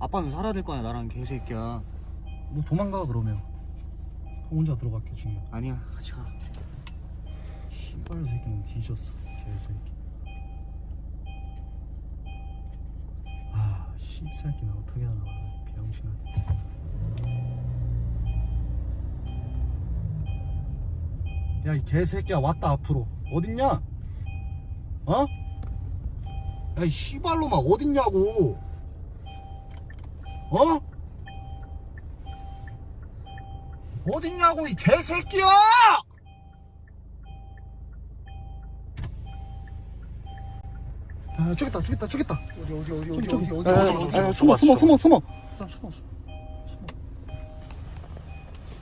아빠는 살아야 될거 아니야 나랑 개새끼야. 너 도망가 그러면. 혼자 들어갈게 중요 아니야 같이 가. 씨발 새끼는 뒤졌어 개새끼. 아 씹새끼는 어떻게 하나 병신아. 진짜 야 이 개새끼야 왔다 앞으로. 어딨냐? 어? 야이 씨발로마 어딨냐고 어? 어딨냐고 이 개새끼야! 아 저기 있다 저기 있다. 어디 어디 어디 저기 저기. 어디 야, 야, 어디 야, 야, 숨어 숨어 숨어 숨어. 일단 숨어 숨어.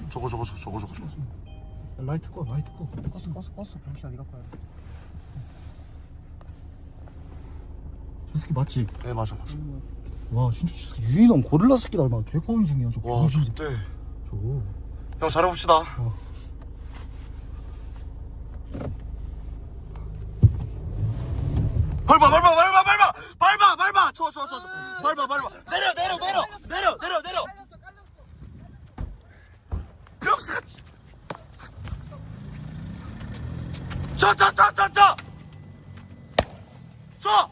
저거 저거 저거 저거 저거 라이트 꺼 라이트 꺼. 껐어 껐어 껐어 병신아 니가 꺼야 저 새끼 맞지? 네 맞아 맞아. 와 진짜 저 새끼 유인원 고릴라 새끼 닮아. 개꺼운 중이야 저 와 병신 좋대. 저거 형 잘해봅시다. 밟아 밟아 밟아 밟아! 밟아 밟아! 저저저 저, 밟아 밟아. 내려 내려 내려 내려 내려 내려. 병사같이. 저저저저저 저!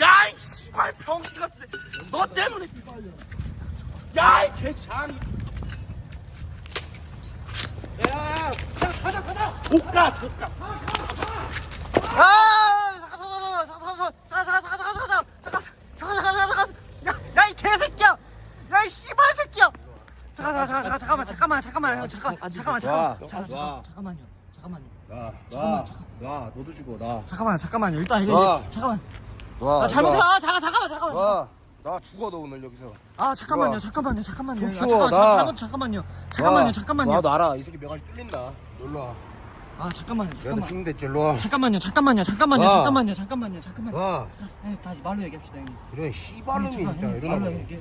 야이 씨 발 병신같이 너 때문에 야이 개장이 야, 자, 가자, 가자. 고가, 고가. 아 잠깐 잠깐 잠깐 잠깐 잠깐 잠깐 잠깐 잠깐 잠깐 잠깐 야이 개새끼야 야이 씨발 새끼야 잠깐 잠깐 잠깐 잠깐만 잠깐만 잠깐만 잠깐 잠깐만 와, 잠깐 와. 잠깐만요 잠깐만요 나, 나, 나, 너도 죽어, 나. 잠깐만 잠깐만요 일단 와. 잠깐만 와, 아 잘못해 아 잠깐 잠깐만 잠깐만 와, 나 죽어, 너 오늘 여기서. 아 잠깐만요 와. 잠깐만요 잠깐만요 아, 속 잠깐 추워, 나. 잠깐 잠깐만요 잠깐만요 와, 잠깐만요 나도 알아. 이 새끼 명아지 뚫린다. 놀러 와. 아 잠깐만요 내가 잠깐만 힘든데 일로 와. 잠깐만요 잠깐만요 잠깐만요 와. 잠깐만요 잠깐만요 잠깐만요 와, 자, 다시 말로 얘기합시다 형님 이런 씨발놈이 진짜 형님, 일어나봐. 말로 얘기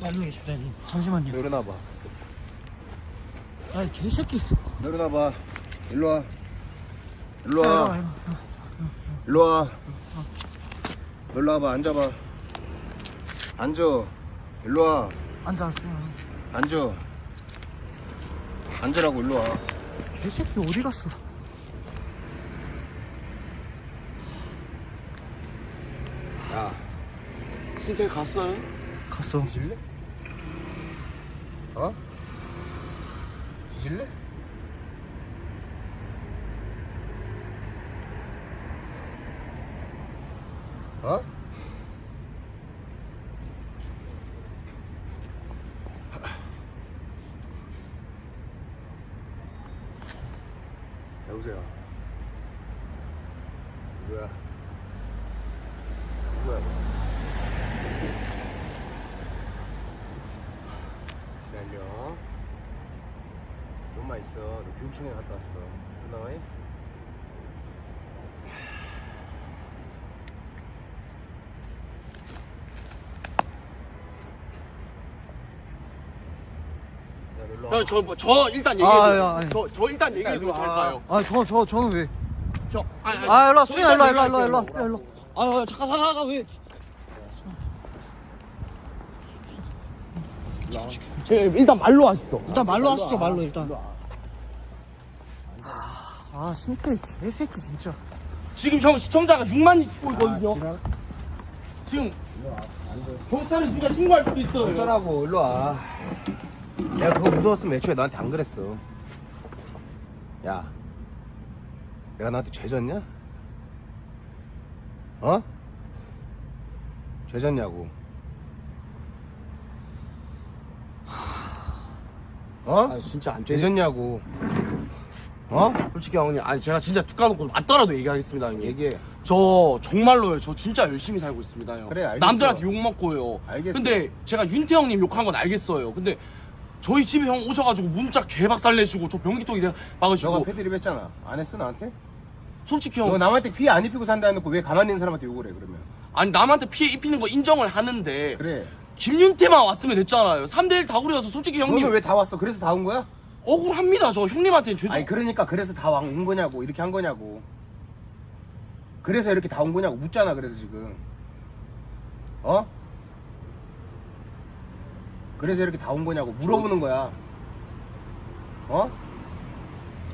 말로 얘기합시다 형님 잠시만요 일어나봐. 야이 개새끼 일어나봐. 일로 와. 일로 자, 와. 일로 와, 일로 와. 와봐. 앉아봐. 앉아. 일로 와. 앉아 앉아. 앉아. 앉으라고 일로 와. 개새끼 어디 갔어 야, 신세 갔어요? 갔어 뒤질래? 어? 뒤질래? 어? 여보세요. 누구야? 누구야? 기다려. 좀만 있어. 너 교육청에 갔다 왔어. 끝나와이? 야, 저, 뭐, 저 일단 얘기해. 아, 야, 아니. 저, 저 일단 얘기해도 잘 가요. 아 저 저 저는 왜 형, 아니, 아니, 아 일로 와 저 수인아 일로 와 일단 일로 와 일로 와 얘기할게요. 일로 와 일로 와 아, 잠깐 잠깐 잠깐 왜 예, 일단 말로 하시죠. 일단 말로 하시죠 말로 일단 아 신태 개새끼 진짜 지금 형 시청자가 6만이 찍고 있거든요. 지금 경찰에 누가 신고할 수도 있어요. 어쩌라고 일로 와. 내가 그거 무서웠으면 애초에 너한테 안 그랬어. 야, 내가 너한테 죄졌냐? 어? 죄졌냐고. 어? 아 진짜 안 돼. 죄졌냐고. 어? 솔직히 형님, 아니 제가 진짜 툭 까놓고 맞더라도 얘기하겠습니다, 형님. 얘기해. 저 정말로요. 저 진짜 열심히 살고 있습니다, 형. 그래, 알겠어. 남들한테 욕 먹고요. 알겠어. 근데 제가 윤태 형님 욕한 건 알겠어요. 근데 저희 집에 형 오셔가지고 문자 개박살 내시고 저 변기통이 너가 막으시고 패드립 했잖아. 안 했어 나한테? 솔직히 너형 남한테 피해 안 입히고 산다 해놓고 왜 가만히 있는 사람한테 욕을 해 그러면? 아니 남한테 피해 입히는 거 인정을 하는데 그래. 김윤태만 왔으면 됐잖아요. 3대1 다구려서 솔직히 형님 너는 왜 다 왔어? 그래서 다 온 거야? 억울합니다. 저 형님한테는 죄송. 아니 그러니까 그래서 다 온 거냐고 이렇게 한 거냐고 그래서 이렇게 다 온 거냐고 묻잖아 그래서 지금 어? 그래서 이렇게 다 온 거냐고 물어보는 거야. 어?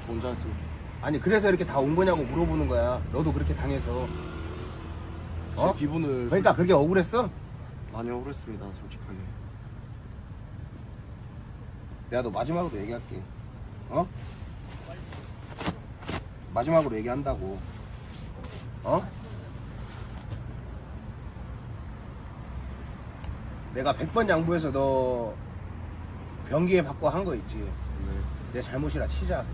저 혼자 했습니다. 아니 그래서 이렇게 다 온 거냐고 물어보는 거야. 너도 그렇게 당해서. 어? 제 기분을 그러니까 그게 억울했어? 많이 억울했습니다. 솔직하게. 내가 너 마지막으로 얘기할게. 어? 마지막으로 얘기한다고. 어? 내가 100번 양보해서 너 변기에 받고 한 거 있지. 네. 내 잘못이라 치자.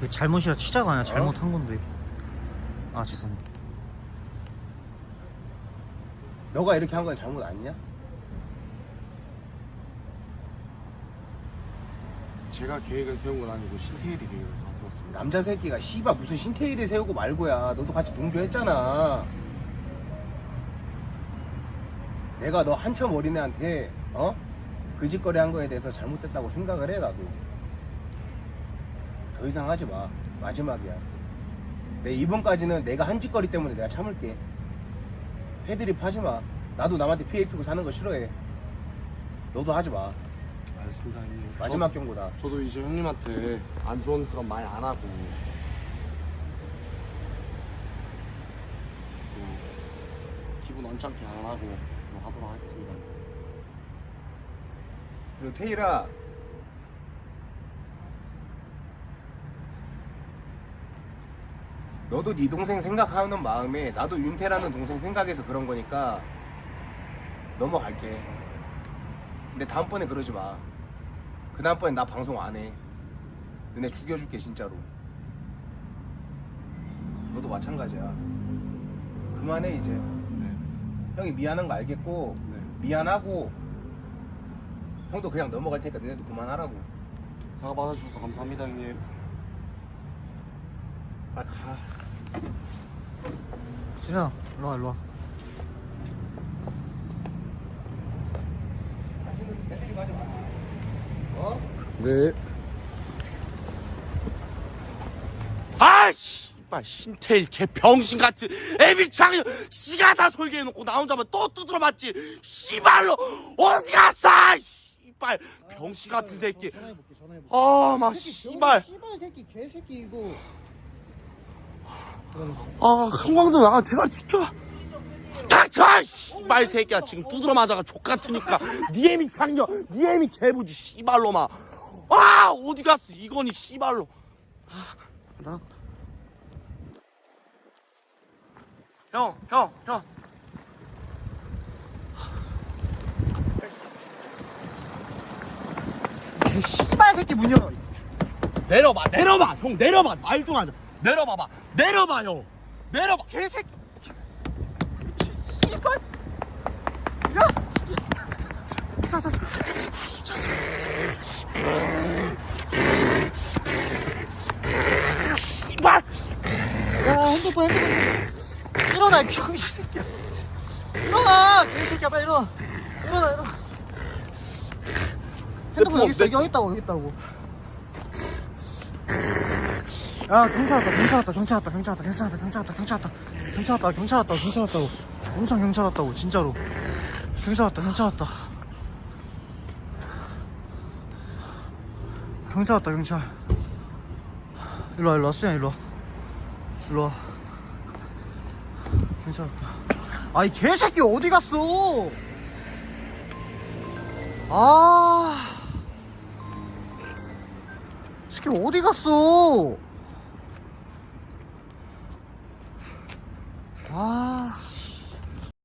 그 잘못이라 치자가 아니라 잘못한 건데 아 죄송합니다 너가 이렇게 한 건 잘못 아니냐? 제가 계획을 세운 건 아니고 신태일이 계획을 다 세웠습니다. 남자 새끼가 씨발 무슨 신태일이 세우고 말고야. 너도 같이 동조했잖아. 내가 너 한참 어린애한테 어? 그 짓거리 한 거에 대해서 잘못됐다고 생각을 해 나도. 더 이상 하지 마. 마지막이야. 내 이번까지는 내가 한 짓거리 때문에 내가 참을게. 패드립 하지 마. 나도 남한테 피해 입히고 사는 거 싫어해. 너도 하지 마. 알겠습니다, 형님. 마지막 경고다. 저, 도 이제 형님한테 안 좋은 그런 말 안 하고 또 기분 언짢게 안 하고 뭐 하도록 하겠습니다. 그리고 태일아. 너도 네 동생 생각하는 마음에 나도 윤태라는 동생 생각해서 그런 거니까 넘어갈게. 근데 다음번에 그러지 마 그 다음번에 나 방송 안 해. 너네 죽여줄게 진짜로. 너도 마찬가지야. 그만해 이제. 네. 형이 미안한 거 알겠고 네. 미안하고 형도 그냥 넘어갈 테니까 너네도 그만하라고 사과 받아주셔서 감사합니다, 형님. 빨리 가 수진아 일로 와 일로와 네. 아이씨! 발 신태일 개 병신 같은 애비창 씨가 다 설계해놓고 나 혼자만 또 두드려 맞지. 씨발로 어디 갔어 씨발. 병신 같은 새끼. 전화해볼게 전화해볼게. 아 막 씨발. 씨발 새끼 개새끼 이거 아 형광등 아 대가리 지켜. 닥쳐 씨발 새끼야. 지금 두드려 맞아가 족 같으니까. 니 애미 창녀 니 애미 개부지 씨발로마. 아 어디 갔어 이건이 씨발로. 아, 나 형, 형, 형. 개 씨발 새끼 문 열어 내려봐, 내려봐, 형, 내려봐. 말좀 하자. 내려봐봐, 내려봐, 형. 내려봐. 개새끼 씨발 야 자 자자 씨발. 야 핸드폰 핸드폰 일어나 이 병신 새끼야. 일어나 개새끼야 빨리 일어나. 일어나 일어나. 핸드폰 여기 있어 여기 있다고 여기 있다고. 야 경찰 왔다 경찰 왔다 경찰 왔다 경찰 왔다 경찰 왔다 경찰 왔다 경찰 왔다. 경찰 왔다 경찰 왔다 경찰 왔다고. 엄청 경찰 왔다고 진짜로. 경찰 왔다 경찰 왔다. 경찰 왔다 경찰. 일로와 일로와 수야 일로와. 일로와 괜찮았다. 아이 개새끼 어디 갔어? 아. 새끼 어디 갔어? 아